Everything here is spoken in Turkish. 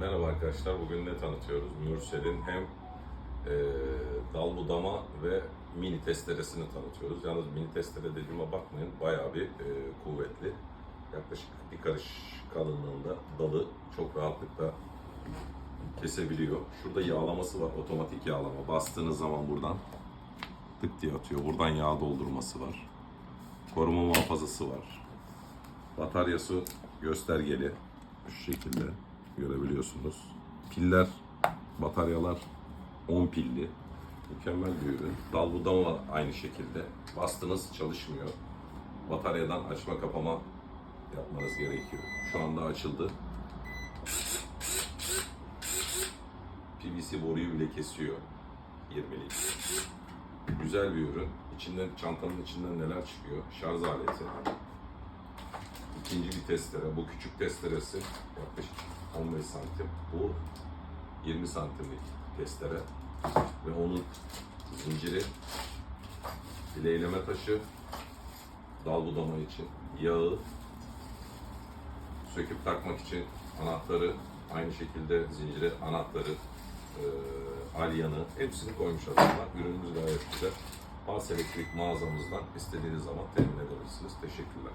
Merhaba arkadaşlar, bugün ne tanıtıyoruz? Mürsel'in hem e, dal budama ve mini testeresini tanıtıyoruz. Yalnız mini testere dediğime bakmayın, bayağı bir e, kuvvetli. Yaklaşık bir karış kalınlığında dalı çok rahatlıkla kesebiliyor. Şurada yağlaması var, otomatik yağlama. Bastığınız zaman buradan tık diye atıyor. Buradan yağ doldurması var. Koruma muhafazası var. Bataryası göstergeli. Şu şekilde görebiliyorsunuz. Piller, bataryalar 10 pilli. Mükemmel bir ürün. Dal budama aynı şekilde. Bastınız çalışmıyor. Bataryadan açma kapama yapmanız gerekiyor. Şu anda açıldı. PVC boruyu bile kesiyor. 20'lik. Güzel bir ürün. İçinden çantanın içinden neler çıkıyor? Şarj aleti. İkinci bir testere. Bu küçük testeresi yaklaşık 15 santim. Bu 20 santimlik testere. Ve onun zinciri, bileyleme taşı, dal budama için, yağı, söküp takmak için anahtarı, aynı şekilde zincire anahtarı, e, alyanı hepsini koymuş adamlar. Ürünümüz gayet güzel. Pas Elektrik mağazamızdan istediğiniz zaman temin edebilirsiniz. Teşekkürler.